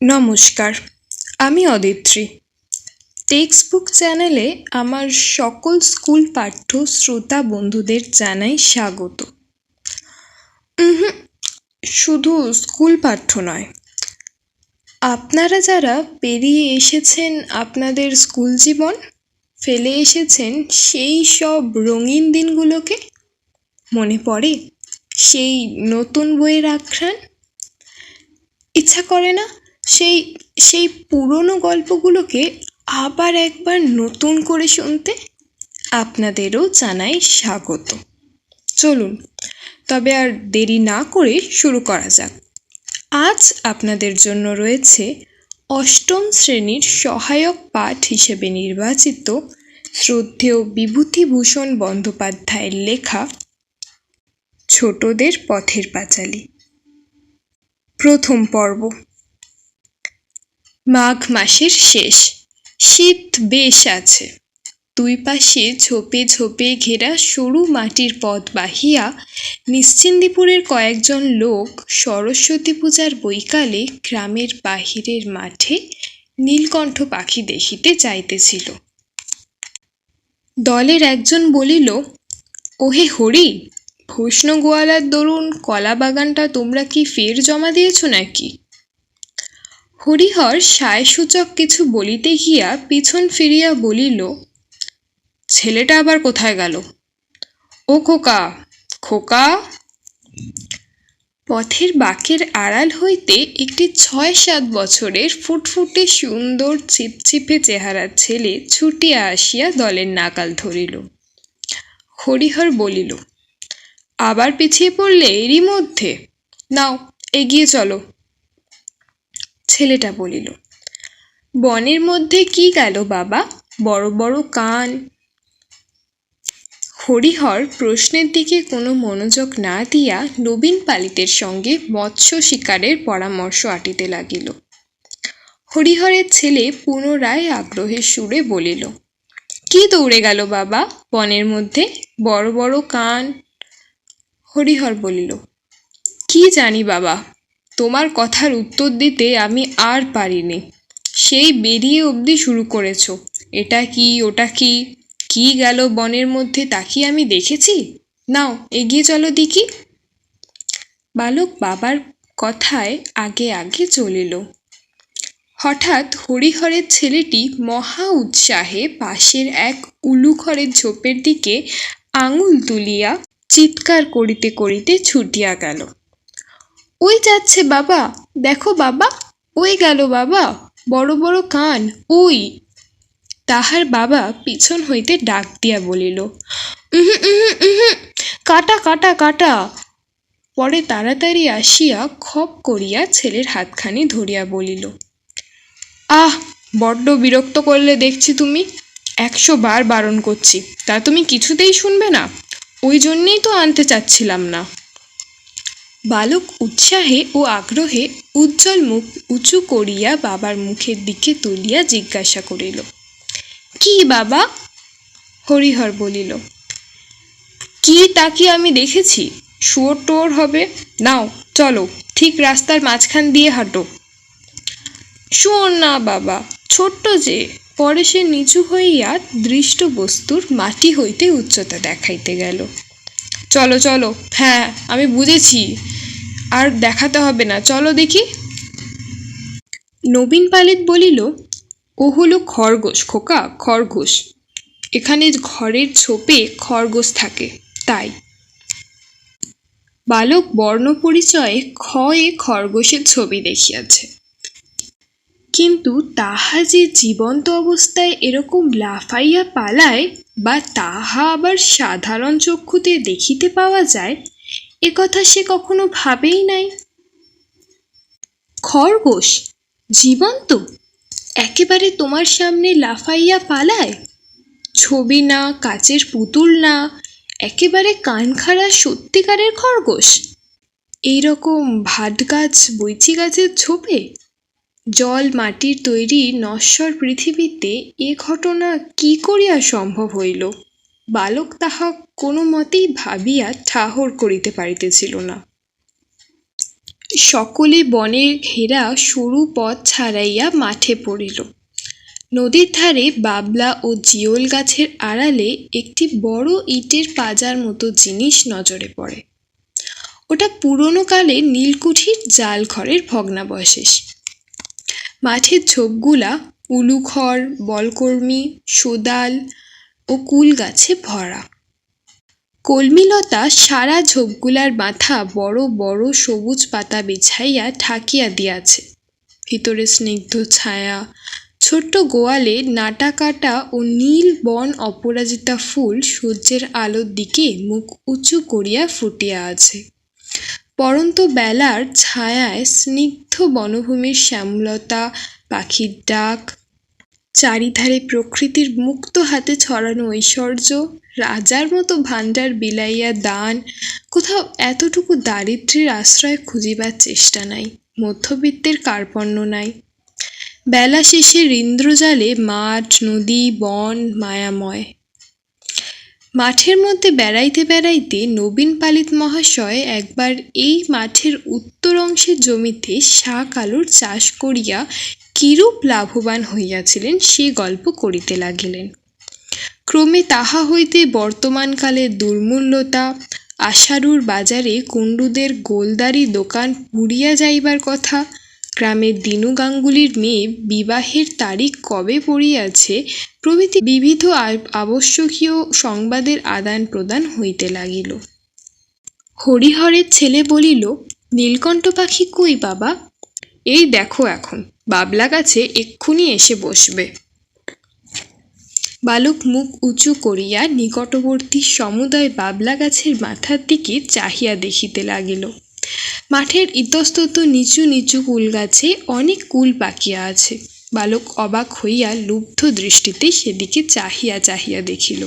নমস্কার, আমি অদিত্রী। Text book চ্যানেলে আমার সকল স্কুল পাঠ্য শ্রোতা বন্ধুদের জানাই স্বাগত। শুধু স্কুল পাঠ্য নয়, আপনারা যারা পেরিয়ে এসেছেন আপনাদের স্কুল জীবন, ফেলে এসেছেন সেই সব রঙিন দিনগুলোকে, মনে পড়ে সেই নতুন বইয়ের আখ্যান? ইচ্ছা করে না সেই সেই পুরনো গল্পগুলোকে আবার একবার নতুন করে শুনতে আপনাদেরও জানাই স্বাগত। চলুন, তবে আর দেরি না করে শুরু করা যাক। আজ আপনাদের জন্য রয়েছে অষ্টম শ্রেণির সহায়ক পাঠ হিসেবে নির্বাচিত শ্রদ্ধেয় বিভূতিভূষণ বন্দ্যোপাধ্যায়ের লেখা ছোটদের পথের পাঁচালী প্রথম পর্ব। মাঘ মাসের শেষ। শীত বেশ আছে। দুই পাশে ঝোপে ঝোপে ঘেরা সরু মাটির পথ বাহিয়া নিশ্চিন্দিপুরের কয়েকজন লোক সরস্বতী পূজার বৈকালে গ্রামের বাহিরের মাঠে নীলকণ্ঠ পাখি দেখিতে যাইতেছিল। দলের একজন বলিল, ওহে হরি, ভূষ্ণ গোয়ালার দরুন কলা বাগানটা তোমরা কি ফের জমা দিয়েছ নাকি? হরিহর সায়সূচক কিছু বলিতে গিয়া পিছন ফিরিয়া বলিল, ছেলেটা আবার কোথায় গেল? ও খোকা খোকা! পথের বাঁকের আড়াল হইতে একটি ছয় সাত বছরের ফুটফুটে সুন্দর চিপচিপে চেহারার ছেলে ছুটিয়া আসিয়া দলের নাকাল ধরিল। হরিহর বলিল, আবার পিছিয়ে পড়লে এরই মধ্যে। নাও, এগিয়ে চলো। ছেলেটা বলিল, বনের মধ্যে কি গেল বাবা? বড় বড় কান। হরিহর প্রশ্নের দিকে কোনো মনোযোগ না দিয়া নবীন পালিতের সঙ্গে মৎস্য শিকারের পরামর্শ আটিতে লাগিল। হরিহরের ছেলে পুনরায় আগ্রহের সুরে বলিল, কি দৌড়ে গেল বাবা বনের মধ্যে? বড় বড় কান। হরিহর বলিল, কি জানি বাবা তোমার কথার উত্তর দিতে আমি আর পারিনি। সেই বেরিয়ে অবধি শুরু করেছ। এটা কি, ওটা কি? কি গেল বনের মধ্যে তা কি আমি দেখেছি? নাও, এগিয়ে চলো দেখি। বালক বাবার কথায় আগে আগে চলিল। হঠাৎ হরিহরের ছেলেটি মহা উৎসাহে পাশের এক উলুখড়ের ঝোপের দিকে আঙুল তুলিয়া চিৎকার করিতে করিতে ছুটিয়া গেল। ওই যাচ্ছে বাবা। দেখো বাবা, ওই গেল বাবা। বড় বড় কান, ওই। তাহার বাবা পিছন হইতে ডাক দিয়া বলিল কাটা কাটা কাটা। পরে তাড়াতাড়ি আসিয়া খপ করিয়া ছেলের হাতখানি ধরিয়া বলিল, আহ, বড্ড বিরক্ত করলে দেখছি তুমি। একশো বার বারণ করছি। তা তুমি কিছুতেই শুনবে না। ওই জন্যেই তো আনতে চাচ্ছিলাম না। বালক উৎসাহে ও আগ্রহে উজ্জ্বল মুখ উঁচু করিয়া বাবার মুখের দিকে তুলিয়া জিজ্ঞাসা করিল, কি বাবা? হরিহর বলিল, কি তা কি আমি দেখেছি? শুয়োর টোর হবে। নাও, চলো, ঠিক রাস্তার মাঝখান দিয়ে হাঁটো। শুয়োর না বাবা, ছোট্ট যে। পরে সে নিচু হইয়া দৃষ্ট বস্তুর মাটি হইতে উচ্চতা দেখাইতে গেল। চলো চলো। হ্যাঁ আমি বুঝেছি। আর দেখাতে হবে না। চলো দেখি। নবীন পালিত বলিল ও হলো খরগোশ, খোকা, খরগোশ। এখানে ঘরের ছোপে খরগোশ থাকে, তাই। বালক বর্ণ পরিচয়ে ক্ষয়ে খরগোশের ছবি দেখিয়াছে। কিন্তু তাহা যে জীবন্ত অবস্থায় এরকম লাফাইয়া পালায় বা তাহা আবার সাধারণ চক্ষুতে দেখিতে পাওয়া যায়, এ কথা সে কখনো ভাবেই নাই। খরগোশ, জীবন্ত, একেবারে তোমার সামনে লাফাইয়া পালায়? ছবি না, কাচের পুতুল না, একেবারে কানখাড়া সত্যিকারের খরগোশ? এইরকম ভাট গাছ, বৈচি গাছের ছোপে জল মাটির তৈরি নশ্বর পৃথিবীতে এ ঘটনা কি করিয়া সম্ভব হইল? বালক তাহা কোনো মতেই ভাবিয়া ঠাহর করিতে পারিতেছিল না। সকলে বনে ঘেরা সরু পথ ছাড়াইয়া মাঠে পড়িল। নদীর ধারে বাবলা ও জিওল গাছের আড়ালে একটি বড় ইটের পাজার মতো জিনিস নজরে পড়ে। ওটা পুরনো কালে নীলকুঠির জাল ঘরের ভগ্নাবশেষ। মাঠের ঝোপগুলা উলুখড়, বলকর্মী, সোদাল ও কুল গাছে ভরা। কলমিলতা সারা ঝোপগুলার মাথা বড় বড় সবুজ পাতা বিছাইয়া ঢাকিয়া দিয়াছে। ভিতরে স্নিগ্ধ ছায়া, ছোট্ট গোয়ালে নাটা কাটা ও নীল বন অপরাজিতা ফুল সূর্যের আলোর দিকে মুখ উঁচু করিয়া ফুটিয়া আছে। পরন্ত বেলার ছায়ায় স্নিগ্ধ বনভূমির শ্যামলতা, পাখির ডাক, চারিধারে প্রকৃতির মুক্ত হাতে ছড়ানো ঐশ্বর্য, রাজার মতো ভাণ্ডার বিলাইয়া দান, কোথাও এতটুকু দারিদ্র্যের আশ্রয় খুঁজিবার চেষ্টা নাই, মধ্যবিত্তের কার্পণ্য নাই। বেলা শেষে ইন্দ্রজালে মাঠ, নদী, বন মায়াময়। মাঠের মধ্যে বেড়াইতে বেড়াইতে নবীন পালিত মহাশয় একবার এই মাঠের উত্তর অংশের জমিতে শাক আলুর চাষ করিয়া কিরূপ লাভবান হইয়াছিলেন সে গল্প করিতে লাগিলেন। ক্রমে তাহা হইতে বর্তমানকালের দুর্মূল্যতা, আশারুর বাজারে কুণ্ডুদের গোলদারি দোকান পুড়িয়া যাইবার কথা গ্রামের দিনু গাঙ্গুলির মেয়ে বিবাহের তারিখ কবে পড়িয়াছে, প্রভৃতি বিবিধ আবশ্যকীয় সংবাদের আদান প্রদান হইতে লাগিল। হরিহরের ছেলে বলিল, নীলকণ্ঠ পাখি কই বাবা? এই দেখো এখন, বাবলা গাছে এক্ষুনি এসে বসবে বালক মুখ উঁচু করিয়া নিকটবর্তী সমুদয় বাবলা গাছের মাথার দিকে চাহিয়া দেখিতে লাগিল। মাঠের ইতস্তত নিচু নিচু কুল গাছে অনেক কুল পাকিয়া আছে। বালক অবাক হইয়া লুব্ধ দৃষ্টিতে সেদিকে চাহিয়া চাহিয়া দেখিল।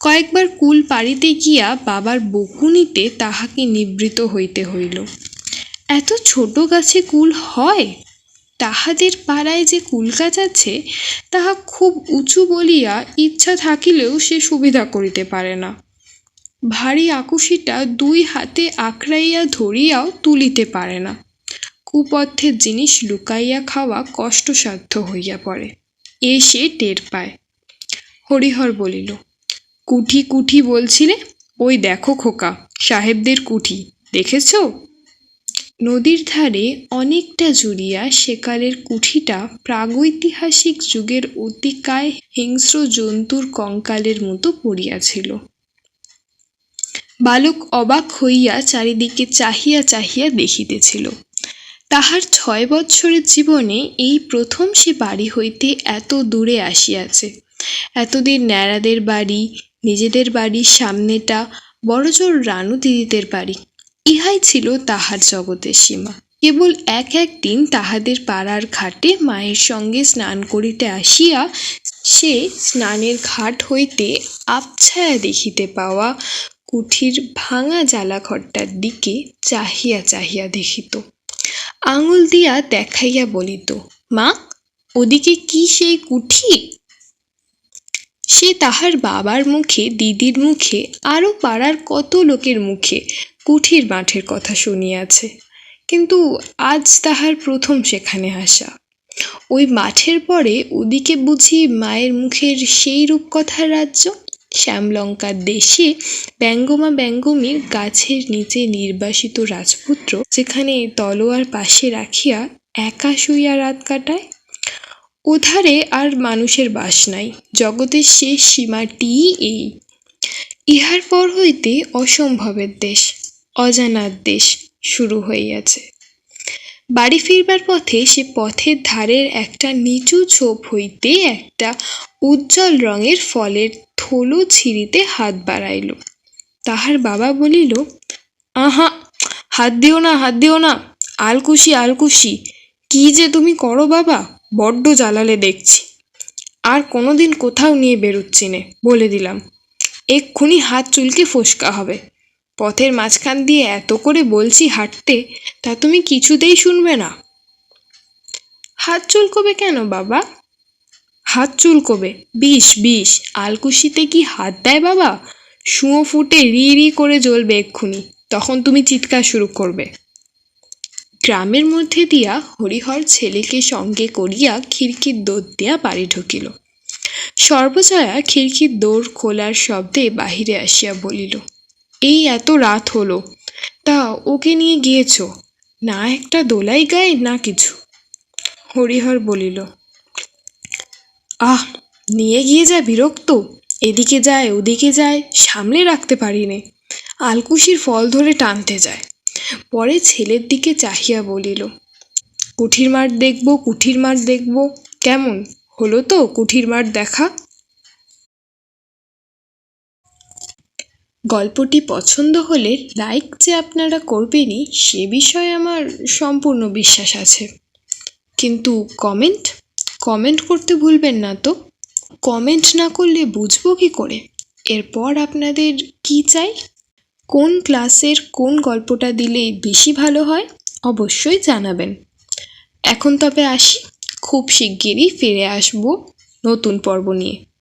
কয়েকবার কুল পাড়িতে গিয়া বাবার বকুনিতে তাহাকে নিবৃত হইতে হইল। এত ছোট গাছে কুল হয়? তাহাদের পাড়ায় যে কুল গাছ আছে, তাহা খুব উঁচু বলিয়া ইচ্ছা থাকিলেও সে সুবিধা করিতে পারে না। ভারী আকুশিটা দুই হাতে আঁকড়াইয়া ধরিয়াও তুলিতে পারে না। কুপথ্যের জিনিস লুকাইয়া খাওয়া কষ্টসাধ্য হইয়া পড়ে। এ সে টের পায়। হরিহর বলিল, কুঠি কুঠি বলছিলে? ওই দেখো খোকা, সাহেবদের কুঠি, দেখেছ? নদীর ধারে অনেকটা জুড়িয়া সেকালের কুঠিটা প্রাগৈতিহাসিক যুগের অতিকায় হিংস্র জন্তুর কঙ্কালের মতো পড়িয়াছিল। বালক অবাক হইয়া চারিদিকে চাহিয়া চাহিয়া দেখিতেছিল। তাহার ছয় বৎসরের জীবনে এই প্রথম সে বাড়ি হইতে এত দূরে আসিয়াছে। এতদিন ন্যাড়াদের বাড়ি, নিজেদের বাড়ির সামনেটা, বড়জোর রানু দিদিদের বাড়ি, ইহাই ছিল তাহার জগতের সীমা। কেবল এক এক দিন তাহাদের পাড়ার ঘাটে মায়ের সঙ্গে স্নান করিতে আসিয়া সে স্নানের ঘাট হইতে আবছায়া দেখিতে পাওয়া কুঠির ভাঙা জ্বালাঘরটার দিকে চাহিয়া চাহিয়া দেখিত। আঙুল দিয়া দেখাইয়া বলিত, মা, ওদিকে কি সেই কুঠি? সে তাহার বাবার মুখে, দিদির মুখে আরও পাড়ার কত লোকের মুখে কুঠির মাঠের কথা শুনিয়াছে। কিন্তু আজ তাহার প্রথম সেখানে আসা। ওই মাঠের পরে ওদিকে বুঝি মায়ের মুখের সেই রূপকথার রাজ্য? শ্যামলঙ্কার দেশে ব্যঙ্গমা ব্যঙ্গমীর গাছের নিচে নির্বাসিত রাজপুত্র, যেখানে তলোয়ার পাশে রাখিয়া একা শুইয়া রাত কাটায়। ওধারে আর মানুষের বাস নাই, জগতের শেষ সীমাটিই এই। ইহার পর হইতে অসম্ভবের দেশ, অজানার দেশ শুরু হইয়াছে। বাড়ি ফিরবার পথে সে পথের ধারের একটা নিচু ছোপ হইতে একটা উজ্জ্বল রঙের ফলের থলো ছিঁড়িতে হাত বাড়াইল। তাহার বাবা বলিল, আহা, হাত দিও না, হাত দিও না, আলকুশি আলকুশি, কি যে তুমি করো বাবা, বড্ড জ্বালালে দেখছি। আর কোনোদিন কোথাও নিয়ে বেরোচ্ছি নে, বলে দিলাম। এক্ষুনি হাত চুলকে ফোসকা হবে। পথের মাঝখান দিয়ে এত করে বলছি হাঁটতে, তা তুমি কিছুতেই শুনবে না। হাত চুলকোবে কেন বাবা? হাত চুলকোবে। বিষ বিষ। আলকুশিতে কি হাত দেয় বাবা? শুঁয়ো ফুটে রি রি করে জ্বলবে এক্ষুনি। তখন তুমি চিৎকার শুরু করবে। গ্রামের মধ্যে দিয়া হরিহর ছেলেকে সঙ্গে করিয়া খিড়কির দোর দিয়া বাড়ি ঢুকিল। সর্বজয়া খিড়কির দোর খোলার শব্দে বাহিরে আসিয়া বলিল এই এত রাত হলো। তা ওকে নিয়ে গিয়েছ? না একটা দোলাই গায়ে না কিছু? হরিহর বলিল, আহ, নিয়ে গিয়ে যা বিরক্ত। এদিকে যায়, ওদিকে যায়, সামলে রাখতে পারি নে আলকুশির ফল ধরে টানতে যায়। পরে ছেলের দিকে চাহিয়া বলিল, কুঠির মাঠ দেখব, কুঠির মাঠ দেখব। কেমন? হলো তো কুঠির মাঠ দেখা? গল্পটি পছন্দ হলে লাইক যে আপনারা করবেনই, সে বিষয়ে আমার সম্পূর্ণ বিশ্বাস আছে। কিন্তু কমেন্ট কমেন্ট করতে ভুলবেন না তো? কমেন্ট না করলে বুঝব কি করে? এরপর আপনাদের কি চাই? কোন ক্লাসের কোন গল্পটা দিলে বেশি ভালো হয়? অবশ্যই জানাবেন। এখন তবে আসি, খুব শিগগিরই ফিরে আসব নতুন পর্ব নিয়ে।